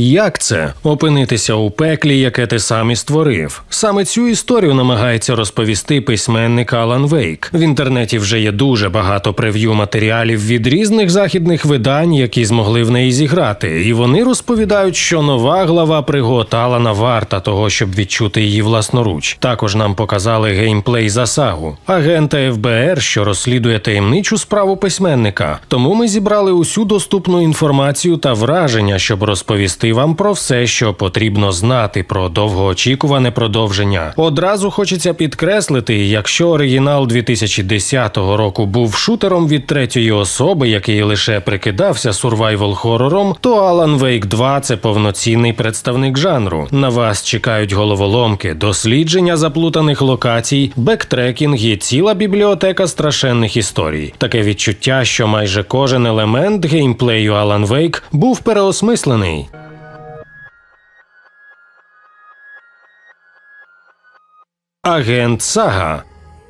Як це опинитися у пеклі, яке ти сам і створив? Саме цю історію намагається розповісти письменник Алан Вейк. В інтернеті вже є дуже багато прев'ю матеріалів від різних західних видань, які змогли в неї зіграти, і вони розповідають, що нова глава пригод Алана варта того, щоб відчути її власноруч. Також нам показали геймплей за сагу, агента ФБР, що розслідує таємничу справу письменника. Тому ми зібрали усю доступну інформацію та враження, щоб розповісти вам про все, що потрібно знати про довгоочікуване продовження. Одразу хочеться підкреслити, якщо оригінал 2010 року був шутером від третьої особи, який лише прикидався сурвайвал хорором, то Alan Wake 2 – це повноцінний представник жанру. На вас чекають головоломки, дослідження заплутаних локацій, бектрекінг і ціла бібліотека страшенних історій. Таке відчуття, що майже кожен елемент геймплею Alan Wake був переосмислений. Агент Сага.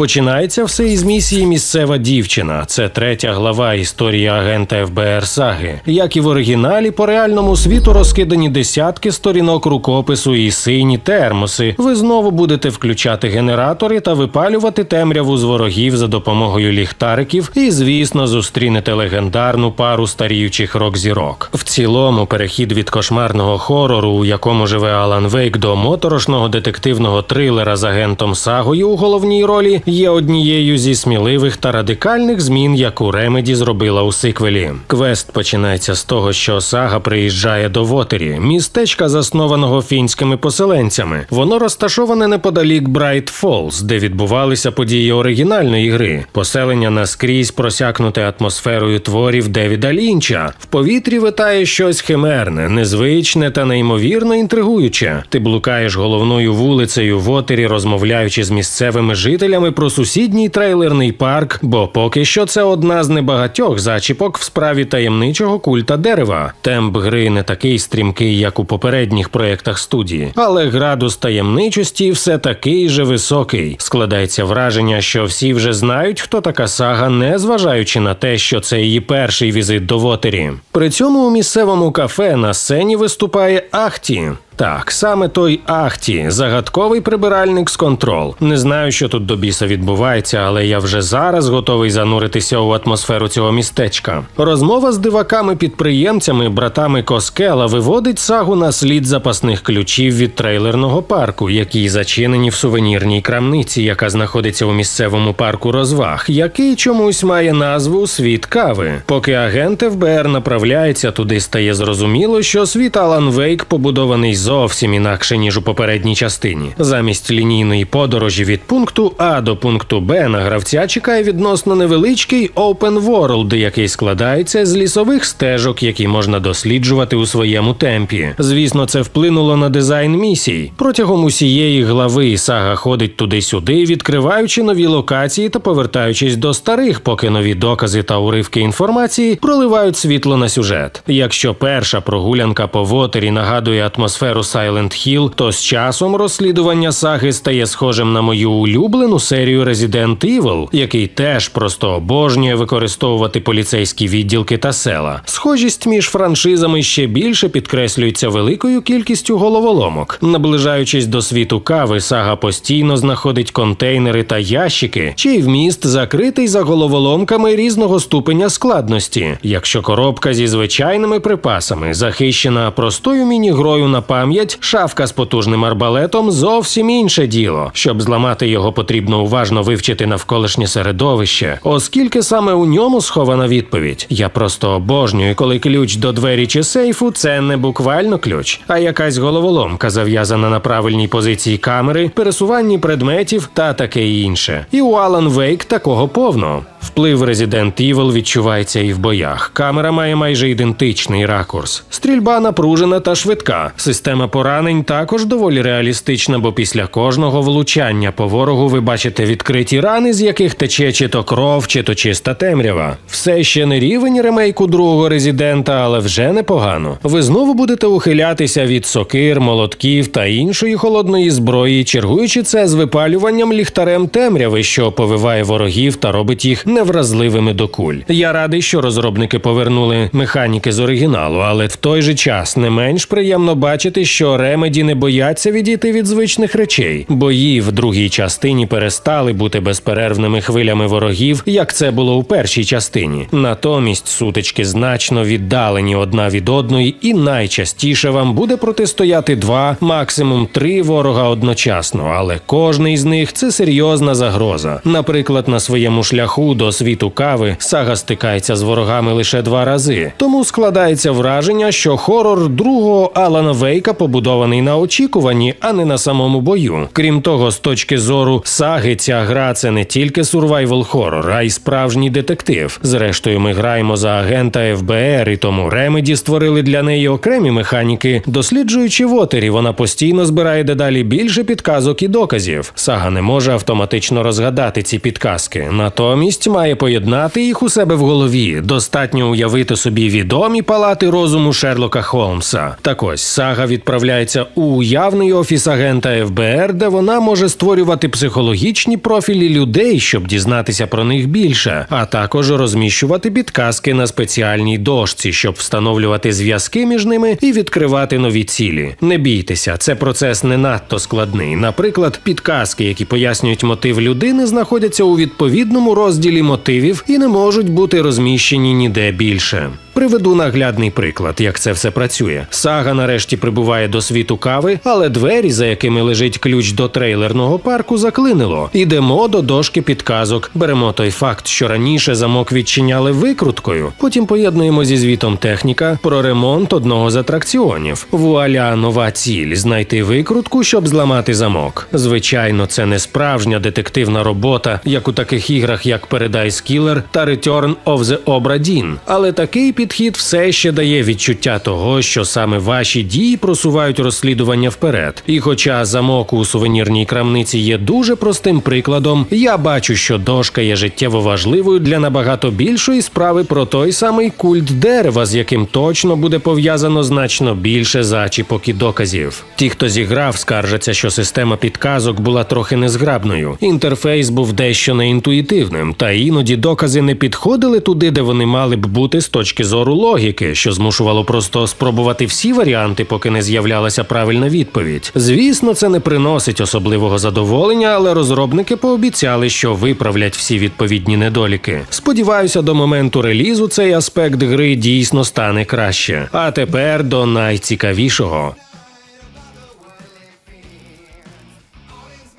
Починається все із місії місцева дівчина. Це третя глава історії агента ФБР Саги. Як і в оригіналі, по реальному світу розкидані десятки сторінок рукопису і сині термоси. Ви знову будете включати генератори та випалювати темряву з ворогів за допомогою ліхтариків, і, звісно, зустрінете легендарну пару старіючих рок-зірок. В цілому, перехід від кошмарного хорору, у якому живе Алан Вейк, до моторошного детективного трилера з агентом Сагою у головній ролі є однією зі сміливих та радикальних змін, яку Ремеді зробила у сиквелі. Квест починається з того, що сага приїжджає до Вотері, містечка, заснованого фінськими поселенцями. Воно розташоване неподалік Брайт Фолз, де відбувалися події оригінальної гри. Поселення наскрізь просякнуте атмосферою творів Девіда Лінча. В повітрі витає щось химерне, незвичне та неймовірно інтригуюче. Ти блукаєш головною вулицею Вотері, розмовляючи з місцевими жителями про сусідній трейлерний парк, бо поки що це одна з небагатьох зачіпок в справі таємничого культа дерева. Темп гри не такий стрімкий, як у попередніх проєктах студії, але градус таємничості все такий же високий. Складається враження, що всі вже знають, хто така сага, не зважаючи на те, що це її перший візит до Вотері. При цьому у місцевому кафе на сцені виступає Ахті. Так, саме той Ахті, загадковий прибиральник з контрол. Не знаю, що тут до біса відбувається, але я вже зараз готовий зануритися у атмосферу цього містечка. Розмова з диваками-підприємцями, братами Коскела, виводить сагу на слід запасних ключів від трейлерного парку, які зачинені в сувенірній крамниці, яка знаходиться у місцевому парку розваг, який чомусь має назву Світ кави. Поки агент ФБР направляється туди, стає зрозуміло, що світ Алан Вейк побудований зовсім інакше ніж у попередній частині. Замість лінійної подорожі від пункту А до пункту Б на гравця чекає відносно невеличкий open world, який складається з лісових стежок, які можна досліджувати у своєму темпі. Звісно, це вплинуло на дизайн місій. Протягом усієї глави сага ходить туди-сюди, відкриваючи нові локації та повертаючись до старих, поки нові докази та уривки інформації проливають світло на сюжет. Якщо перша прогулянка по Вотері нагадує атмосферу Silent Hill, то з часом розслідування саги стає схожим на мою улюблену серію Resident Evil, який теж просто обожнює використовувати поліцейські відділки та села. Схожість між франшизами ще більше підкреслюється великою кількістю головоломок. Наближаючись до світу кави, сага постійно знаходить контейнери та ящики, чий вміст закритий за головоломками різного ступеня складності. Якщо коробка зі звичайними припасами захищена простою міні-грою на пам'ять, шафка з потужним арбалетом зовсім інше діло. Щоб зламати його, потрібно уважно вивчити навколишнє середовище, оскільки саме у ньому схована відповідь. Я просто обожнюю, коли ключ до двері чи сейфу це не буквально ключ, а якась головоломка зав'язана на правильній позиції камери, пересуванні предметів та таке інше. І у Alan Wake такого повно. Вплив Resident Evil відчувається і в боях. Камера має майже ідентичний ракурс. Стрільба напружена та швидка. Система поранень також доволі реалістична, бо після кожного влучання по ворогу ви бачите відкриті рани, з яких тече чи то кров, чи то чиста темрява. Все ще не рівень ремейку другого резидента, але вже непогано. Ви знову будете ухилятися від сокир, молотків та іншої холодної зброї, чергуючи це з випалюванням ліхтарем темряви, що повиває ворогів та робить їх невразливими до куль. Я радий, що розробники повернули механіки з оригіналу, але в той же час не менш приємно бачити, що ремеді не бояться відійти від звичних речей. Бої в другій частині перестали бути безперервними хвилями ворогів, як це було у першій частині. Натомість сутички значно віддалені одна від одної, і найчастіше вам буде протистояти два, максимум три ворога одночасно, але кожний з них це серйозна загроза. Наприклад, на своєму шляху до світу кави сага стикається з ворогами лише два рази. Тому складається враження, що хорор другого Алана Вейка побудований на очікуванні, а не на самому бою. Крім того, з точки зору саги, ця гра це не тільки сурвайвал хорор, а й справжній детектив. Зрештою, ми граємо за агента ФБР, і тому Ремеді створили для неї окремі механіки. Досліджуючи вотері, вона постійно збирає дедалі більше підказок і доказів. Сага не може автоматично розгадати ці підказки, натомість має поєднати їх у себе в голові. Достатньо уявити собі відомі палати розуму Шерлока Холмса. Так ось сага відправляється у уявний офіс агента ФБР, де вона може створювати психологічні профілі людей, щоб дізнатися про них більше, а також розміщувати підказки на спеціальній дошці, щоб встановлювати зв'язки між ними і відкривати нові цілі. Не бійтеся, це процес не надто складний. Наприклад, підказки, які пояснюють мотив людини, знаходяться у відповідному розділі мотивів і не можуть бути розміщені ніде більше. Приведу наглядний приклад, як це все працює. Сага нарешті прибуває до світу кави, але двері, за якими лежить ключ до трейлерного парку, заклинило. Ідемо до дошки підказок. Беремо той факт, що раніше замок відчиняли викруткою. Потім поєднуємо зі звітом техніка про ремонт одного з атракціонів. Вуаля, нова ціль знайти викрутку, щоб зламати замок. Звичайно, це не справжня детективна робота, як у таких іграх, як Paradise Killer та Return of the Obra Dinn. Але такий підхід все ще дає відчуття того, що саме ваші дії просувають розслідування вперед. І хоча замок у сувенірній крамниці є дуже простим прикладом, я бачу, що дошка є життєво важливою для набагато більшої справи про той самий культ дерева, з яким точно буде пов'язано значно більше зачіпок і доказів. Ті, хто зіграв, скаржаться, що система підказок була трохи незграбною. Інтерфейс був дещо неінтуїтивним, та іноді докази не підходили туди, де вони мали б бути з точки зору логіки, що змушувало просто спробувати всі варіанти, поки не з'являлася правильна відповідь. Звісно, це не приносить особливого задоволення, але розробники пообіцяли, що виправлять всі відповідні недоліки. Сподіваюся, до моменту релізу цей аспект гри дійсно стане краще. А тепер до найцікавішого.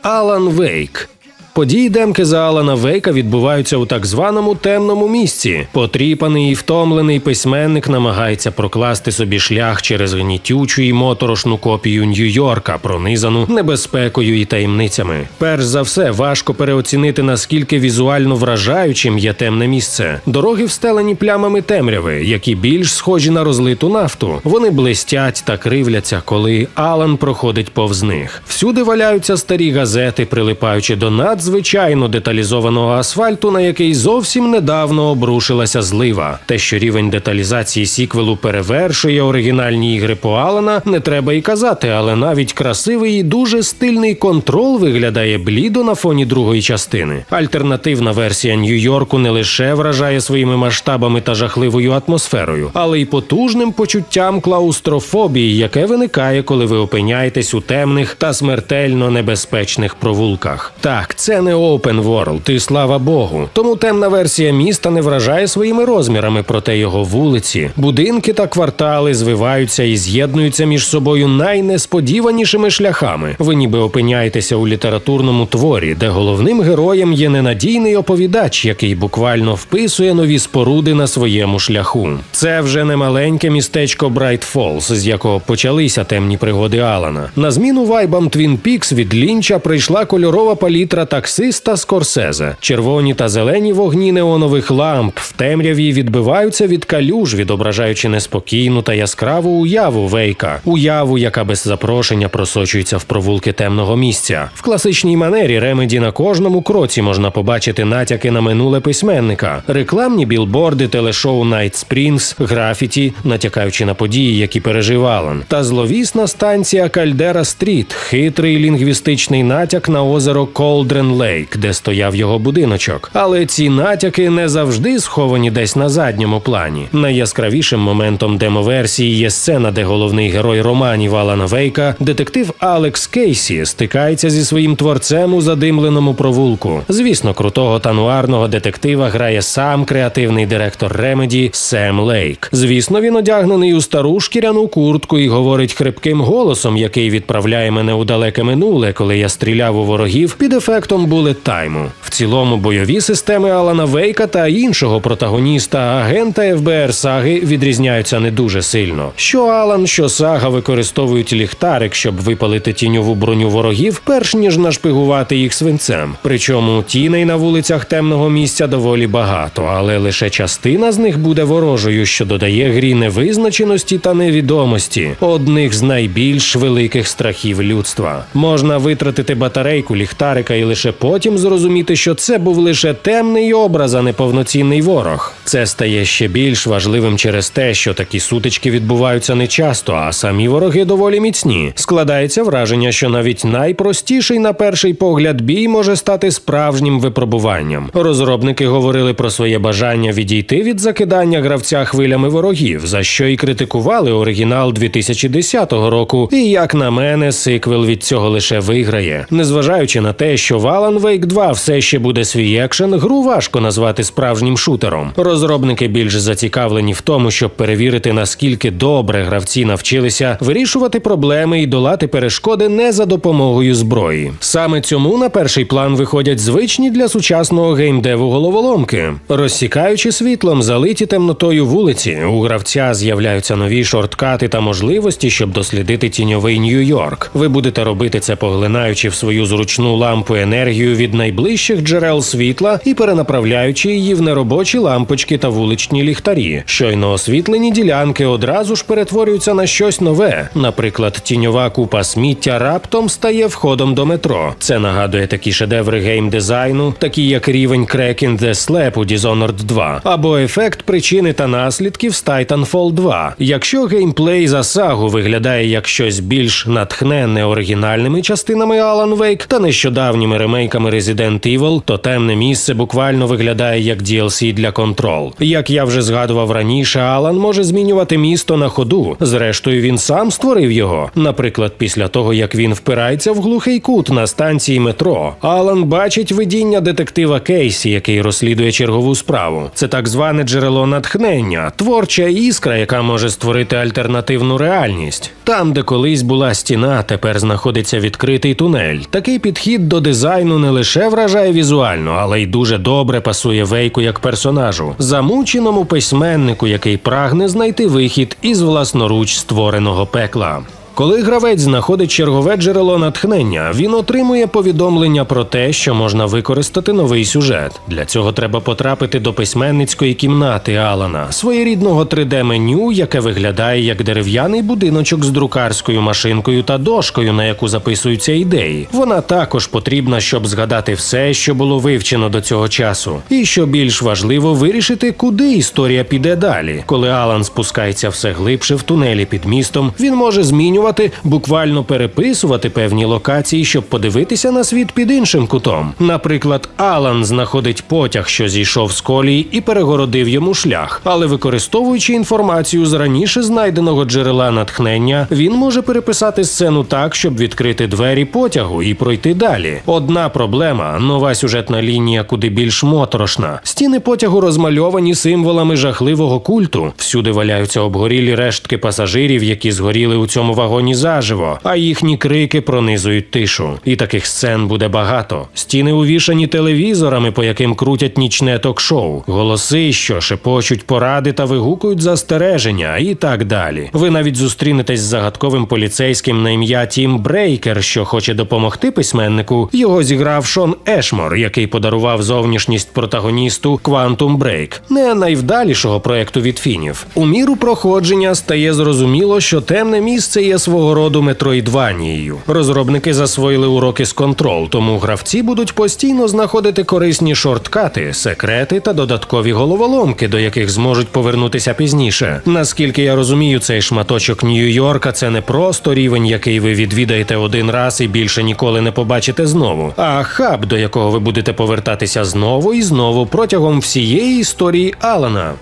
Алан Вейк. Події демки за Алана Вейка відбуваються у так званому темному місці. Потріпаний і втомлений письменник намагається прокласти собі шлях через гнітючу і моторошну копію Нью-Йорка, пронизану небезпекою і таємницями. Перш за все, важко переоцінити наскільки візуально вражаючим є темне місце. Дороги встелені плямами темряви, які більш схожі на розлиту нафту. Вони блистять та кривляться, коли Алан проходить повз них. Всюди валяються старі газети, прилипаючи до над надзвичайно деталізованого асфальту, на який зовсім недавно обрушилася злива. Те, що рівень деталізації сіквелу перевершує оригінальні ігри по Алана, не треба й казати, але навіть красивий і дуже стильний контрол виглядає блідо на фоні другої частини. Альтернативна версія Нью-Йорку не лише вражає своїми масштабами та жахливою атмосферою, але й потужним почуттям клаустрофобії, яке виникає, коли ви опиняєтесь у темних та смертельно небезпечних провулках. Так, це це не open world, і слава Богу. Тому темна версія міста не вражає своїми розмірами, проте його вулиці, будинки та квартали звиваються і з'єднуються між собою найнесподіванішими шляхами. Ви ніби опиняєтеся у літературному творі, де головним героєм є ненадійний оповідач, який буквально вписує нові споруди на своєму шляху. Це вже не маленьке містечко Брайт Фолз, з якого почалися темні пригоди Алана. На зміну вайбам Твін Пікс від Лінча прийшла кольорова палітра таксиста Скорсезе. Червоні та зелені вогні неонових ламп в темряві відбиваються від калюж, відображаючи неспокійну та яскраву уяву Вейка, уяву, яка без запрошення просочується в провулки темного місця. В класичній манері Ремеді на кожному кроці можна побачити натяки на минуле письменника, рекламні білборди, телешоу Night Springs, графіті, натякаючи на події, які пережив Алан, та зловісна станція Кальдера Стріт, хитрий лінгвістичний натяк на озеро Колдрен Лейк, де стояв його будиночок. Але ці натяки не завжди сховані десь на задньому плані. Найяскравішим моментом демоверсії є сцена, де головний герой романів Алана Вейка, детектив Алекс Кейсі, стикається зі своїм творцем у задимленому провулку. Звісно, крутого та нуарного детектива грає сам креативний директор Ремеді Сем Лейк. Звісно, він одягнений у стару шкіряну куртку і говорить хрипким голосом, який відправляє мене у далеке минуле, коли я стріляв у ворогів під ефектом булет тайму. В цілому бойові системи Алана Вейка та іншого протагоніста агента ФБР Саги відрізняються не дуже сильно. Що Алан, що Сага використовують ліхтарик, щоб випалити тіньову броню ворогів, перш ніж нашпигувати їх свинцем. Причому тіней на вулицях темного місця доволі багато, але лише частина з них буде ворожою, що додає грі невизначеності та невідомості, одних з найбільш великих страхів людства. Можна витратити батарейку ліхтарика і лише потім зрозуміти, що це був лише темний образ, а не повноцінний ворог. Це стає ще більш важливим через те, що такі сутички відбуваються не часто, а самі вороги доволі міцні. Складається враження, що навіть найпростіший на перший погляд бій може стати справжнім випробуванням. Розробники говорили про своє бажання відійти від закидання гравця хвилями ворогів, за що і критикували оригінал 2010 року. І як на мене, сиквел від цього лише виграє. Незважаючи на те, що в Alan Wake 2 все ще буде свій екшен, гру важко назвати справжнім шутером. Розробники більш зацікавлені в тому, щоб перевірити наскільки добре гравці навчилися вирішувати проблеми і долати перешкоди не за допомогою зброї. Саме цьому на перший план виходять звичні для сучасного геймдеву головоломки. Розсікаючи світлом, залиті темнотою вулиці, у гравця з'являються нові шорткати та можливості, щоб дослідити тіньовий Нью-Йорк. Ви будете робити це, поглинаючи в свою зручну лампу енергію від найближчих джерел світла і перенаправляючи її в неробочі лампочки та вуличні ліхтарі. Щойно освітлені ділянки одразу ж перетворюються на щось нове. Наприклад, тіньова купа сміття раптом стає входом до метро. Це нагадує такі шедеври геймдизайну, такі як рівень Crack in the Slap у Dishonored 2, або ефект причини та наслідків з Titanfall 2. Якщо геймплей за сагу виглядає як щось більш натхненне оригінальними частинами Alan Wake та нещодавніми ремейками Resident Evil, то темне місце буквально виглядає як DLC для Control. Як я вже згадував раніше, Алан може змінювати місто на ходу. Зрештою, він сам створив його. Наприклад, після того як він впирається в глухий кут на станції метро. Алан бачить видіння детектива Кейсі, який розслідує чергову справу. Це так зване джерело натхнення, творча іскра, яка може створити альтернативну реальність. Там, де колись була стіна, тепер знаходиться відкритий тунель. Такий підхід до дизайну не лише вражає візуально, але й дуже добре пасує вейку як персонажу, замученому письменнику, який прагне знайти вихід із власноруч створеного пекла. Коли гравець знаходить чергове джерело натхнення, він отримує повідомлення про те, що можна використати новий сюжет. Для цього треба потрапити до письменницької кімнати Алана, своєрідного 3D-меню, яке виглядає як дерев'яний будиночок з друкарською машинкою та дошкою, на яку записуються ідеї. Вона також потрібна, щоб згадати все, що було вивчено до цього часу. І що більш важливо, вирішити, куди історія піде далі. Коли Алан спускається все глибше в тунелі під містом, він може змінювати, буквально переписувати певні локації, щоб подивитися на світ під іншим кутом. Наприклад, Алан знаходить потяг, що зійшов з колії, і перегородив йому шлях. Але використовуючи інформацію з раніше знайденого джерела натхнення, він може переписати сцену так, щоб відкрити двері потягу і пройти далі. Одна проблема нова сюжетна лінія, куди більш моторошна. Стіни потягу розмальовані символами жахливого культу. Всюди валяються обгорілі рештки пасажирів, які згоріли у цьому вагоні заживо, а їхні крики пронизують тишу. І таких сцен буде багато. Стіни увішані телевізорами, по яким крутять нічне ток-шоу, голоси, що шепочуть поради та вигукують застереження, і так далі. Ви навіть зустрінетесь з загадковим поліцейським на ім'я Тім Брейкер, що хоче допомогти письменнику. Його зіграв Шон Ешмор, який подарував зовнішність протагоністу Quantum Break, не найвдалішого проекту від фінів. У міру проходження стає зрозуміло, що темне місце є свого роду метроїдванією. Розробники засвоїли уроки з контрол, тому гравці будуть постійно знаходити корисні шорткати, секрети та додаткові головоломки, до яких зможуть повернутися пізніше. Наскільки я розумію, цей шматочок Нью-Йорка це не просто рівень, який ви відвідаєте один раз і більше ніколи не побачите знову, а хаб, до якого ви будете повертатися знову і знову протягом всієї історії Алана.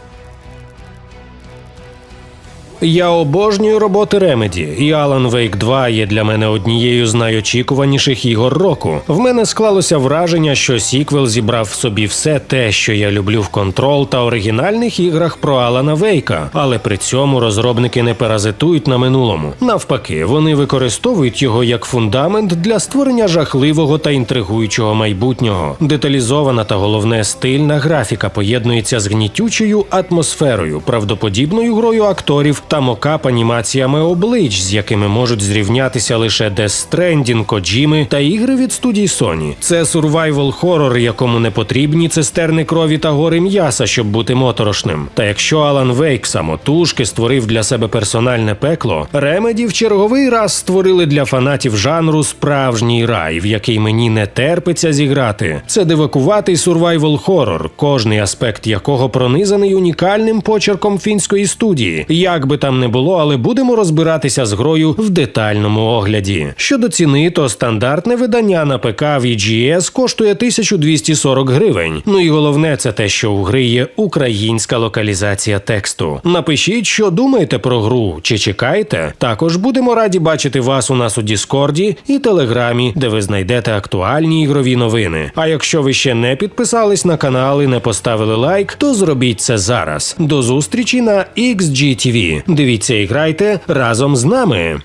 Я обожнюю роботи Ремеді, і Alan Wake 2 є для мене однією з найочікуваніших ігор року. В мене склалося враження, що сіквел зібрав в собі все те, що я люблю в контрол та оригінальних іграх про Алана Вейка, але при цьому розробники не паразитують на минулому. Навпаки, вони використовують його як фундамент для створення жахливого та інтригуючого майбутнього. Деталізована та головне стильна графіка поєднується з гнітючою атмосферою, правдоподібною грою акторів та мокап анімаціями облич, з якими можуть зрівнятися лише Death Stranding, Коджіми та ігри від студій Sony. Це сурвайвал хорор, якому не потрібні цистерни крові та гори м'яса, щоб бути моторошним. Та якщо Алан Вейк самотужки створив для себе персональне пекло, Ремеді в черговий раз створили для фанатів жанру справжній рай, в який мені не терпиться зіграти. Це дивакуватий сурвайвал хорор, кожний аспект якого пронизаний унікальним почерком фінської студії. Як би там не було, але будемо розбиратися з грою в детальному огляді. Щодо ціни, то стандартне видання на ПК VGS коштує 1240 гривень. Ну і головне, це те, що у гри є українська локалізація тексту. Напишіть, що думаєте про гру, чи чекаєте. Також будемо раді бачити вас у нас у Діскорді і Телеграмі, де ви знайдете актуальні ігрові новини. А якщо ви ще не підписались на канал і не поставили лайк, то зробіть це зараз. До зустрічі на XGTV. Дивіться і грайте разом з нами.